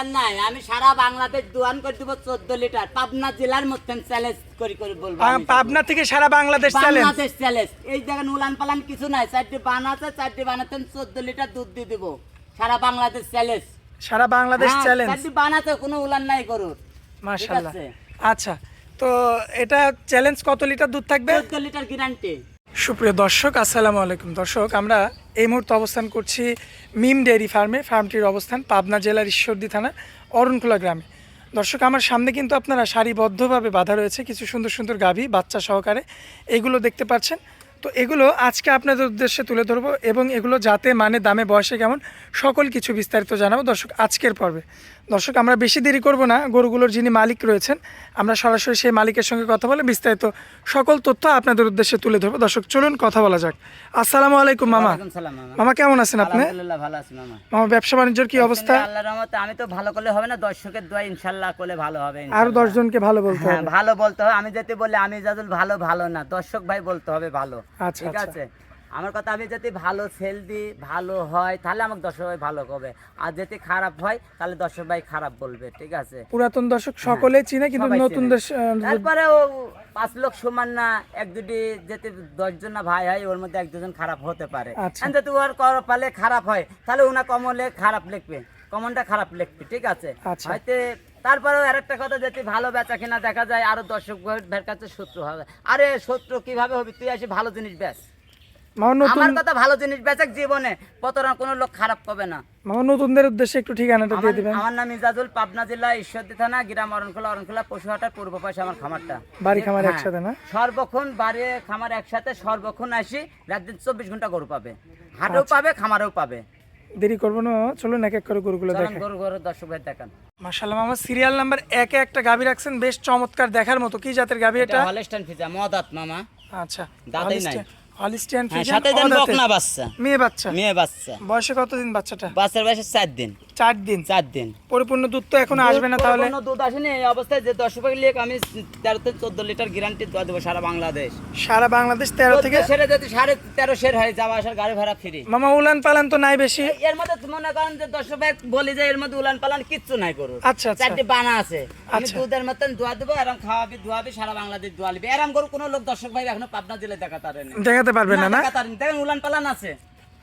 উলান নাই। আমি সারা বাংলাদেশ দোয়ান করে দিব চোদ্দ লিটার। পাবনা জেলার মধ্যে চ্যালেঞ্জ করি করে বলব পাবনা থেকে সারা বাংলাদেশ বাংলাদেশ চ্যালেঞ্জ এই দেখেন উলান পালান কিছু নাই। চারটি বান আছে চারটি বানাতে চোদ্দ লিটার দুধ দিয়ে দিব। সারা বাংলাদেশ চ্যালেঞ্জ সারা বাংলাদেশ চ্যালেঞ্জ চারটি বান আছে কোনো উলান নাই গরুর। মাশাআল্লাহ। আচ্ছা তো এটা চ্যালেঞ্জ কত লিটার দুধ থাকবে? চোদ্দ লিটার গ্যারান্টি সুপ্রিয় দর্শক, আসসালামু আলাইকুম। দর্শক, আমরা এই মুহূর্তে অবস্থান করছি মিম ডেয়ারি ফার্মে। ফার্মটির অবস্থান পাবনা জেলার ঈশ্বরদী থানা অরণখোলা গ্রামে। দর্শক, আমার সামনে কিন্তু আপনারা সারিবদ্ধভাবে বাধা রয়েছে। কিছু সুন্দর সুন্দর গাভী, বাচ্চা সহকারে। এগুলো দেখতে পাচ্ছেন। তো এগুলো আজকে আপনাদের উদ্দেশ্যে তুলে ধরবো এবং এগুলো যাতে মানে দামে বয়সে কেমন সকল কিছু বিস্তারিত জানাব দর্শক আজকের পর্বে। দর্শক আমরা বেশি দেরি করব না গরুগুলোর যিনি মালিক রয়েছেন আমরা সরাসরি সেই মালিকের সঙ্গে কথা বলে বিস্তারিত সকল তথ্য আপনাদের উদ্দেশ্যে তুলে ধরবো। দর্শক চলুন কথা বলা যাক। আসসালামু আলাইকুম মামা। মামা। কেমন আছেন আপনি? মামা। ব্যবসা বাণিজ্যের কি অবস্থা? আমি তো ভালো করলে হবে না দর্শকের দোয়া ইনশাল্লাহ করলে ভালো হবে আরও দশজনকে ভালো বলতে হ্যাঁ হবে। ভালো বলতে হবে। আমি যদি বলি আমি জাদুল ভালো ভালো না দর্শক ভাই বলতে হবে ভালো। আচ্ছা, ঠিক আচ্ছা। আছে আমার কথা আমি যদি ভালো সেল দিই ভালো হয় তাহলে আমাকে দর্শক ভাই ভালো হবে আর যদি খারাপ হয় তাহলে দর্শক ভাই খারাপ বলবে ঠিক আছে পুরাতন দর্শক সকলে চিনে কিন্তু নতুন। তারপরে ও পাঁচ লোক সমান না এক দুটি যেতে দশজন না ভাই হয় ওর মধ্যে এক দুজন খারাপ হতে পারে আচ্ছা। যদি ওর কপালে খারাপ হয় তাহলে ওনা কমলে খারাপ লিখবে কমনটা খারাপ লিখবে ঠিক আছে আচ্ছা। হয়তো তারপরেও আরেকটা কথা যদি ভালো বেচা কিনা দেখা যায় আরও দর্শক ভাইয়ের কাছে শত্রু হবে। আরে শত্রু কীভাবে হবে? তুই আসি ভালো জিনিস বেচ। আমার কথা ভালো জিনিস বেচাক জীবনে প্রতারণা কোনো লোক খারাপ পাবে না। মামা নতুনদের উদ্দেশ্যে একটু ঠিকানাটা দিয়ে দিবেন। আমার নাম ইজাজুল পাবনা জেলা ঈশ্বরদী থানা গ্রাম অরণখোলা অরণখোলা পশুহাটার পূর্ব পাশে আমার খামারটা। বাড়ি খামার হ্যাঁ। একসাথে না? সর্বক্ষণ বাড়ি খামার একসাথে সর্বক্ষণ আসি রাত দিন চব্বিশ ঘণ্টা গরু পাবে। হাটেও পাবে খামারেও পাবে। দেরি করব না চলুন এক এক করে গরুগুলো দেখেন গরু গরু দর্শক ভাই দেখান। মাশাল্লাহ মামা সিরিয়াল নাম্বার একে একটা গাভী রাখছেন বেশ চমৎকার দেখার মতো। কি জাতের গাভী এটা হলস্টাইন ফিজা মদাত মামা। আচ্ছা দাদাই নাই। হলিস্টিয়ান ফিজা সাথে দেন বকনা বাচ্চা। মেয়ে বাচ্চা। মেয়ে বাচ্চা। বয়সে কতদিন বাচ্চাটা? বাচ্চার বয়সে 4 দিন। চার দিন। চার দিন। পরিপূর্ণ দুধ তো এখনও আসবে না তাহলে? দুধ আসেনি এই অবস্থায় যে দশ লিখ আমি তেরো থেকে চোদ্দ লিটার গ্যারান্টি দেবো সারা বাংলাদেশ। সারা বাংলাদেশ তেরো থেকে? সেটা যদি সাড়ে তেরো শের হয় যাওয়া আসার গাড়ি ভাড়া ফ্রি মামা উলান পালান তো নাই বেশি? এর মধ্যে মনে করেন যে দশ ভাগ বলি যে এর মধ্যে উলান পালান কিচ্ছু নাই করু আচ্ছা আচ্ছা। চারটি বানা আছে। আমি আচ্ছা। দুধের মতন ধোয়া দেবো এরম খাওয়াবি ধোয়াবি সারা বাংলাদেশ ধোয়া লিবি এরম করে কোনো লোক দর্শক ভাই এখনও পাবনা জেলে দেখা তারেনি দেখাতে পারবে না না দেখেন উলান পালান আছে।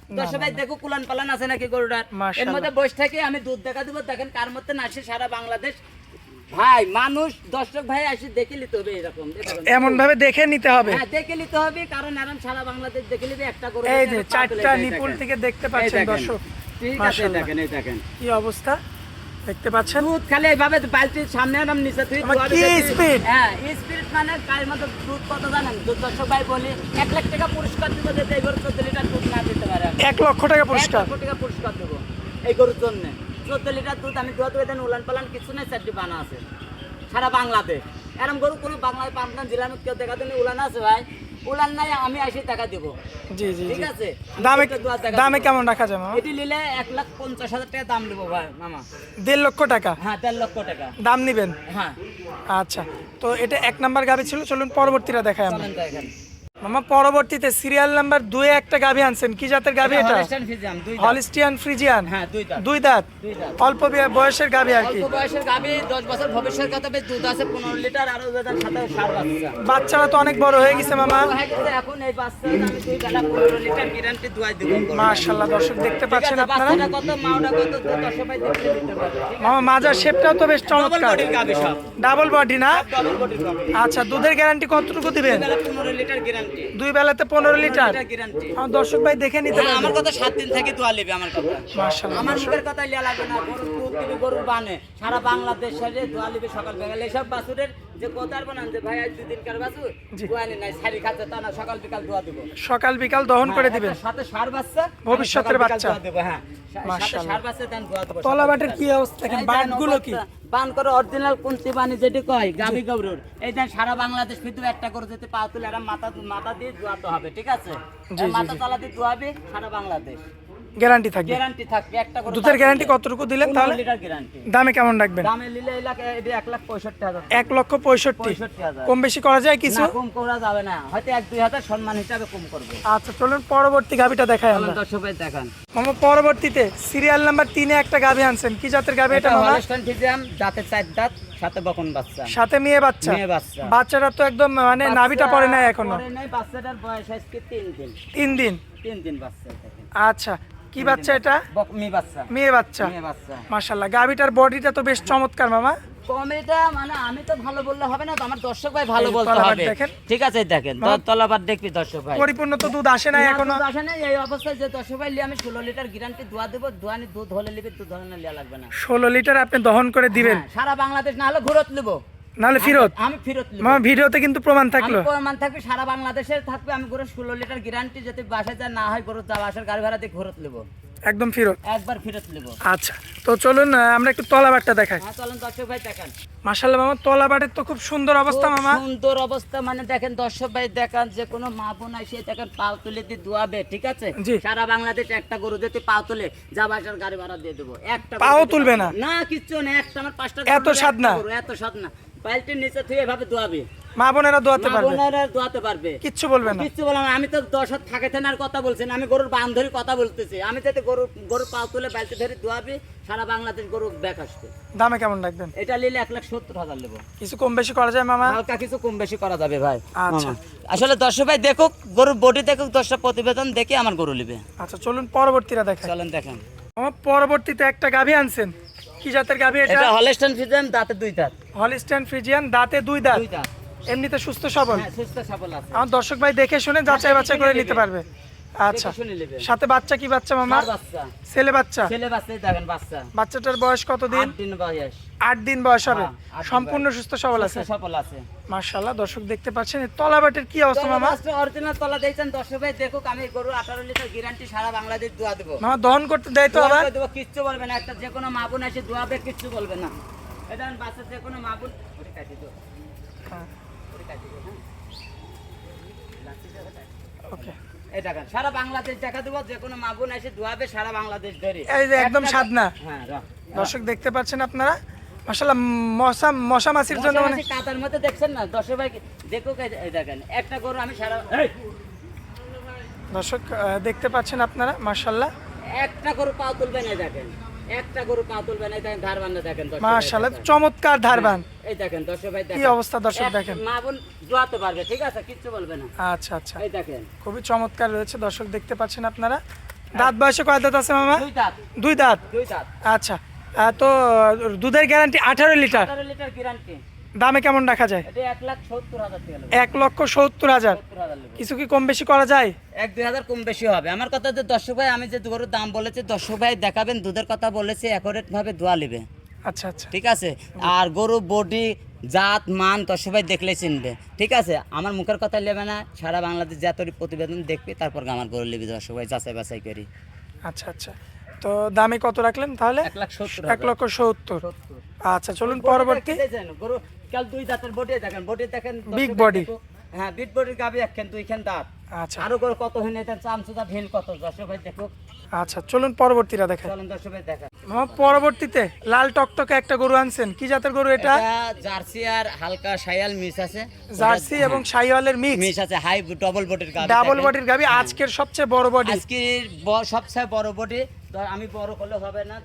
দর্শক দেখো কুলান পালান আছে নাকি গরুটার? এর মধ্যে বসে থেকে আমি দুধ দেখা দেবো দেখেন কার মধ্যে না সারা বাংলাদেশ। ভাই মানুষ দর্শক ভাই আসে দেখে নিতে হবে এরকম এমন ভাবে দেখে নিতে হবে। হ্যাঁ দেখে নিতে হবে কারণ এরকম সারা বাংলাদেশ দেখে নিবে একটা গরু এই যে চারটা নিপুল থেকে দেখতে পাচ্ছেন দর্শক। ঠিক আছে দেখেন এই দেখেন। কি অবস্থা? দেখতে পাচ্ছেন? দুধ খালি এইভাবে বালতির সামনে আনাম নিচে তুই কি speed? হ্যাঁ স্পিড মানে গায়ের মতো দুধ কত জানেন? দুধ দর্শক ভাই বলি এক লাখ টাকা পুরস্কার দিব এই গরু চোদ্দ লিটার দুধ না দিতে পারে। এক লক্ষ টাকা পুরস্কার। এক লক্ষ টাকা পুরস্কার দেবো এই গরুর জন্য। চোদ্দ লিটার দুধ আমি দুয়ে দেন উলান পালান কিছু নেই চারটি বানা আছে। সারা বাংলাদেশ এরম গরু কোনো বাংলায় পাবনা জেলার কেউ দেখা দেন উলান আছে ভাই। উলান নাই আমি আসি টাকা দেবো। জি জি ঠিক আছে? দামে দামে কেমন রাখা যাবে এটি নিলে এক লাখ পঞ্চাশ হাজার টাকা দাম দেবো ভাই মামা। দেড় লক্ষ টাকা? হ্যাঁ দেড় লক্ষ টাকা। দাম নিবেন? হ্যাঁ। আচ্ছা তো এটা এক নাম্বার গাড়ি ছিল চলুন পরবর্তীরা দেখায় আমরা। মামা পরবর্তীতে সিরিয়াল নাম্বার দুয়ে একটা গাভি আনছেন কি জাতের গাভি এটা দুই। হলিস্টিয়ান ফ্রিজিয়ান হ্যাঁ, দুই দাঁত। দুই দাঁত অল্প বয়সের গাভি আর কি বয়সের গাভী, দশ বছর ভবিষ্যৎ কথা বেশ দুধ আছে পনেরো লিটার আরও বাচ্চা। বাচ্চারা তো অনেক বড় হয়ে গেছে মামা এখন এই বাচ্চার আমি দুই বেলা পনেরো লিটার guarantee দুয়াই দেবো গরু। মাশাল্লাহ দর্শক দেখতে পাচ্ছেন আপনারা কত, মাওটা কত, দশ ভাই দেখতে দিতে? মামা মাজার শেপটাও তো বেশ চমৎকার। ডাবল বডি না। আচ্ছা দুধের গ্যারান্টি কতটুকু দিবেন দুই বেলা পনেরো লিটার guarantee। দুই বেলাতে পনেরো লিটার? আমার দর্শক ভাই দেখে নিতে আমার কথা সাত দিন থেকে দোয়া নেবে আমার কথা। আমার মুখের কথা লিয়া লাগবে না দিবি গরুর বানে সারা বাংলাদেশ সাইডে দোয়া লিবে সকাল বিকাল এইসব বাছুরের যে কোতার বানান যে ভাই আজ দুদিন কার বাছুর জি। দোয়া নি নাই শাড়ি খাচ্ছে তা না সকাল বিকাল দোয়া দিব। সকাল বিকাল দহন করে হ্যাঁ, দিবেন। সাথে সার বাচ্চা ভবিষ্যতের বাচ্চা। দেবো, হ্যাঁ। সাথে সার বাচ্চা দেন দোয়া দেবো তলা সকাল বাটের বিকাল। কি অবস্থা? দেখেন বাটগুলো কি? বান করে অরিজিনাল কুন্তি বানি যেটি কয় গাবি গবরুর এই দেন সারা বাংলাদেশ কিন্তু একটা করে যেতে পা তুলে এরা মাথা মাথা দিয়ে দোয়াতে হবে ঠিক আছে? মাথা তলা দিয়ে দোয়াবে সারা বাংলাদেশ। গ্যারান্টি থাকবে? গ্যারান্টি থাকবে একটা গরু দুধের গ্যারান্টি কতটুকু দিলেন তাহলে? Litre guarantee. দামে কেমন রাখবেন? দামে লাখ এটি এক লাখ পঁয়ষট্টি হাজার। এক লক্ষ পঁয়ষট্টি। পঁয়ষট্টি হাজার। কম বেশি করা যায় কিছু? না, কম করা যাবে না। হয়তো এক দুই হাজার সম্মান হিসাবে কম করবে। আচ্ছা চলুন পরবর্তী গাভিটা দেখাই আমরা। দর্শক ভাই দেখান। মামা পরবর্তীতে সিরিয়াল নাম্বার তিনে একটা গাভি আনছেন। কি জাতের গাভি এটা মামা? হলস্টাইন ফ্রিজিয়ান দাঁতের চার দাঁত সাথে বকন বাচ্চা। সাথে মেয়ে বাচ্চা? মেয়ে বাচ্চা। বাচ্চাটা তো একদম মানে নাভিটা পড়ে নাই এখনও। পরে নাই বাচ্চাটার বয়স আজকে তিন দিন। তিন দিন? তিন দিন বাচ্চা আচ্ছা কি বাচ্চা এটা? মেয়ে বাচ্চা। মেয়ে বাচ্চা। মেয়ে বডিটা তো বেশ চমৎকার মামা। কমেটা মানে আমি তো ভালো বললে হবে না তো আমার দর্শক ভাই ভালো বলতে হবে। ঠিক আছে দেখেন তলাবার দেখবি দর্শক ভাই। পরিপূর্ণ তো দুধ আসে নাই এখনও। আসে নাই, এই অবস্থায় যে দর্শক ভাই আমি ষোলো লিটার গ্যারান্টি দোয়া দেবো দোয়ানি দুধ হলে লিবি দুধ হলে না লাগবে না। ষোলো লিটার আপনি দহন করে দিবেন। হ্যাঁ, সারা বাংলাদেশ না হলে ঘুরত নেব। নাহলে ফিরত। আমি ফেরত নেব। মামা ভিডিওতে কিন্তু প্রমাণ থাকল। প্রমাণ থাকবে সারা বাংলাদেশে থাকবে আমি গরু ষোলো লিটার গ্যারান্টি বাসায় যা না হয় গরু যা বাসার গাড়ি ভাড়া দিয়ে ঘুরত নেব। একদম ফিরত। একবার ফেরত নেব। আচ্ছা তো চলুন আমরা একটু তলাবারটা দেখাই। হ্যাঁ চলেন দর্শক ভাই দেখেন। মামা তলাবারের তো খুব সুন্দর অবস্থা মামা। সুন্দর অবস্থা মানে দেখেন দর্শক ভাই দেখান যে কোনো মা বোন এসে দেখেন পাও তুলে দিয়ে দোয়াবে ঠিক আছে? সারা বাংলাদেশ একটা গরু যদি পাও তুলে যা বাসার গাড়ি ভাড়া দিয়ে দেবো। একটা পাও তুলবে না? না কিচ্ছু না একটা আমার পাঁচটা এত গরু, স্বাদ একটা না? গরু, এত স্বাদ না। পাল্টির নিচে তুই এভাবে দোয়াবে মা বোনেরা দোয়াতে পারবে? বোনেরা দোয়াতে পারবে। কিচ্ছু বলবে না। কিচ্ছু বললাম আমি তো দশ হাত থাকে থানার কথা বলছি না, আমি গরুর বান ধরে কথা বলতেছি। আমি যাতে গরু গরুর পাও তুলে বালতি ধরে দোয়াবি সারা বাংলাদেশ গরু ব্যাক আসবে। দামে কেমন রাখবেন? এটা নিলে এক লাখ সত্তর হাজার নেব। কিছু কম বেশি করা যায় মামা? হালকা কিছু কম বেশি করা যাবে ভাই। আচ্ছা। আসলে দর্শক ভাই দেখুক গরুর বডি দেখুক দশটা প্রতিবেদন দেখে আমার গরু নিবে। আচ্ছা চলুন পরবর্তীটা দেখাই। চলেন দেখেন। মামা পরবর্তীতে একটা গাভী আনছেন। কি জাতের গাভি এটা? এটা হলেস্টন ফিজেন দাঁতে দুই দাঁত। হলিস্টান ফ্রিজিয়ান দাঁতে দুই দাঁত। এমনিতে সুস্থ সবল? হ্যাঁ আমার দর্শক ভাই দেখে শুনে যাচাই বাছাই করে নিতে পারবে। আচ্ছা। সাথে বাচ্চা কি বাচ্চা মামা ছেলে বাচ্চা? ছেলে বাচ্চাই দেখেন বাচ্চা। বাচ্চাটার বয়স আট দিন বয়স। আট দিন বয়স হবে। হ্যাঁ, সম্পূর্ণ সুস্থ সবল আছে। সবল আছে। দর্শক দেখতে পাচ্ছেন তলাবাটের কি অবস্থা মামা? অরিজিনাল তলা দর্শক ভাই দেখুক আমি গরু আঠারো লিটার গ্যারান্টি সারা বাংলাদেশ দোয়া দেবো। মামা দহন করতে দেয় তো আবার? কিচ্ছু বলবে না একটা যে কোনো মাবুন এসে দোয়াবে কিচ্ছু বলবে না। এটা বাচ্চা যে কোনো ওরে কাটি দাও, হ্যাঁ, ওরে কাটি দাও, হ্যাঁ। ওকে। এই দেখেন সারা বাংলাদেশ দেখা দেবো যে কোনো মাবুন এসে দোয়াবে সারা বাংলাদেশ ধরে। এই যে একদম সাদনা হ্যাঁ দর্শক দেখতে পাচ্ছেন আপনারা? মার্শাল্লাহ মশা মশা মাছির জন্য মানে কাতার মধ্যে দেখছেন না? দশ ভাই এই- দেখেন একটা গরু আমি সারা দর্শক দেখতে পাচ্ছেন আপনারা মার্শাল্লাহ একটা গরু পা তুলবে না এই দেখেন। একটা গরু পা তুলবে দেখেন ধার বান্ধা দেখেন দর্শক ভাই মার্শাল্লাহ দেখেন। এই দেখেন দর্শক ভাই কি অবস্থা দর্শক দেখেন। মা বোন দোয়াতে পারবে ঠিক আছে? কিচ্ছু বলবে না। আচ্ছা আচ্ছা। এই দেখেন। খুবই চমৎকার রয়েছে দর্শক দেখতে পাচ্ছেন আপনারা। দাঁত বয়সে কয় দাঁত আছে মামা? দুই দাঁত। দুই দাঁত? দুই দাঁত। আচ্ছা। তো দুধের গ্যারান্টি আঠারো লিটার। আঠারো লিটার গ্যারান্টি দামে কেমন রাখা যায়? এক লক্ষ সত্তর হাজার। কিছু কি কম বেশি করা যায়? এক দুই হাজার কম বেশি হবে। আমার কথা যে দর্শক ভাই আমি যে গরুর দাম বলেছি দর্শক ভাই দেখাবেন দুধের কথা বলেছি অ্যাকোরেট ভাবে দোয়া নেবে। আচ্ছা আচ্ছা। ঠিক আছে? আর গরু বডি জাত মান দর্শক ভাই দেখলে চিনবে। ঠিক আছে? আমার মুখের কথা নেবে না। সারা বাংলাদেশ যত প্রতিবেদন দেখবে তারপর আমার গরু নেবে দর্শক ভাই যাচাই বাছাই করি। আচ্ছা আচ্ছা। তো দামে কত রাখলেন তাহলে? এক লাখ সত্তর এক লক্ষ সত্তর। আচ্ছা চলুন পরবর্তী। গরু কাল দুই দাঁতের বডি দেখেন বডি দেখেন body। দেখুক। হ্যাঁ বিট বডির গাবি একখান দুইখান দাঁত। আচ্ছা। আরও গরু কত নেই চামচুদা ঢিল কত? দর্শক ভাই দেখুক আচ্ছা চলুন পরবর্তীটা দেখেন। চলেন দর্শক ভাই দেখা মামা পরবর্তীতে লাল টকটকে একটা গরু আনছেন। কি জাতের গরু এটা? জার্সি আর হালকা সায়াল মিস আছে। জার্সি এবং শাইওয়ালের মিক্স। মিস আছে হাই ডবল বডির গাবি ডাবল বডির গাবি আজকের সবচেয়ে বড় বডি আজকের সবচেয়ে বড় বডি আমি বড় করলে হবে না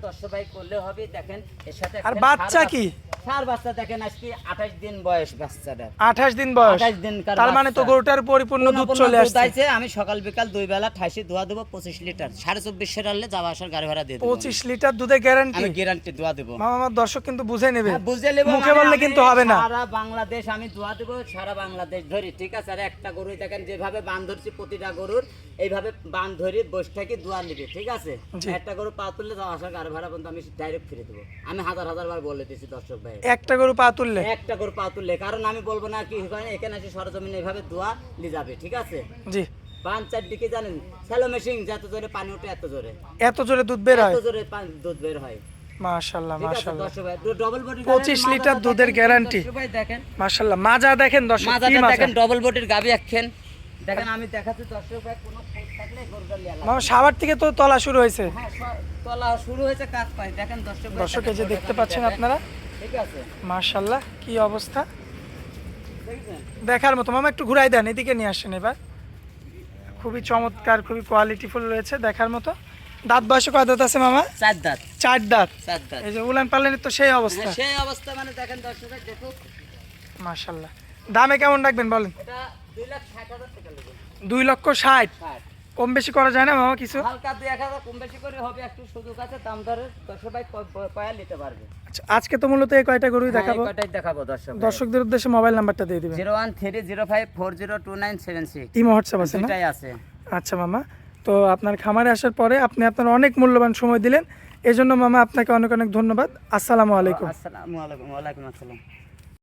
করলে হবে দেখেন এর সাথে আর বাচ্চা কি? বাচ্চা- বাচ্চা দেখেন আজকে আঠাশ দিন বয়স বাচ্চাটার আঠাশ দিন বয়স। আঠাশ দিনকার তার মানে তো গরুটার পরিপূর্ণ দুধ চলে আসছে। আমি সকাল বিকাল দুই বেলা ঠাইসি ধোয়া দেবো পঁচিশ লিটার। সাড়ে চব্বিশশো ডাললে যাওয়া আসার গাড়ি ভাড়া দিয়ে পঁচিশ লিটার দুধের গ্যারান্টি আমি গ্যারান্টি দোয়া দেবো। আমার দর্শক কিন্তু বুঝে নেবে। হ্যাঁ, বুঝে নেব মুখে মানে বললে কিন্তু হবে না। সারা বাংলাদেশ আমি দোয়া দেবো সারা বাংলাদেশ ধরি ঠিক আছে? আর একটা গরু দেখেন যেভাবে বান ধরছি প্রতিটা গরুর এইভাবে বান ধরি বসে থেকে দোয়া নিবে ঠিক আছে। একটা গরু পা তুললে গাড়ি ভাড়া পর্যন্ত আমি ডাইরেক্ট ফিরে দেবো। আমি হাজার হাজার বার বলে দিয়েছি দর্শক ভাই। একটা গরু পা তুললে? একটা গরু পা তুললে কারণ আমি বলব না কি হয় এখানে এসে সরজমিনে এইভাবে দোয়া লি যাবে ঠিক আছে? জি। বান চারদিকে জানেন স্যালো মেশিন যত জোরে পানি ওঠে এত জোরে। এত জোরে দুধ বের হয়? এত জোরে দুধ বের হয়। ডবল বডি 25 লিটার দুধের দেখেন মাশাল্লাহ মাজা দেখেন দর্শক মাজা দেখেন ডবল বডির গাবি একখান। দেখেন আমি দেখাচ্ছি দর্শক ভাই কোনো মামা সাবার থেকে তো তলা শুরু হয়েছে। হ্যাঁ তলা শুরু হয়েছে কাজ পাই দেখেন দর্শক দর্শক এই যে দেখতে পাচ্ছেন আপনারা? ঠিক আছে। মার্শাল্লাহ কি অবস্থা? দেখার মতো। মামা একটু ঘুরাই দেন এদিকে নিয়ে আসেন এবার। খুবই চমৎকার খুবই কোয়ালিটিফুল রয়েছে দেখার মতো। দাঁত বয়সে কয় দাঁত আছে মামা? চার দাঁত। চার দাঁত। চার দাঁত। এই যে উলান পালনের তো সেই অবস্থা। হ্যাঁ, সেই অবস্থা মানে দেখেন দর্শক দেখুক মার্শাল্লাহ দামে কেমন রাখবেন বলেন? এটা দুই লক্ষ ষাট। কম বেশি করা যায় না মামা কিছু? হালকা দুই এক হাজার কম বেশি করে হবে একটু সুযোগ আছে দাম দরে দর্শক ভাই ক- নিতে পারবে। আচ্ছা আজকে তো মূলত এই কয়টা গরুই দেখাবো? কটাই দেখাবো দর্শক দর্শকদের উদ্দেশ্যে মোবাইল নাম্বারটা দিয়ে দিবেন। Zero one three zero five four zero two nine seven six. Imo WhatsApp আছে না? আছে। আচ্ছা মামা তো আপনার খামারে আসার পরে আপনি আপনার অনেক মূল্যবান সময় দিলেন। এজন্য মামা আপনাকে অনেক অনেক ধন্যবাদ। আসসালামু আলাইকুম। আসসালামু আলাইকুম ওয়ালাইকুম আসসালাম।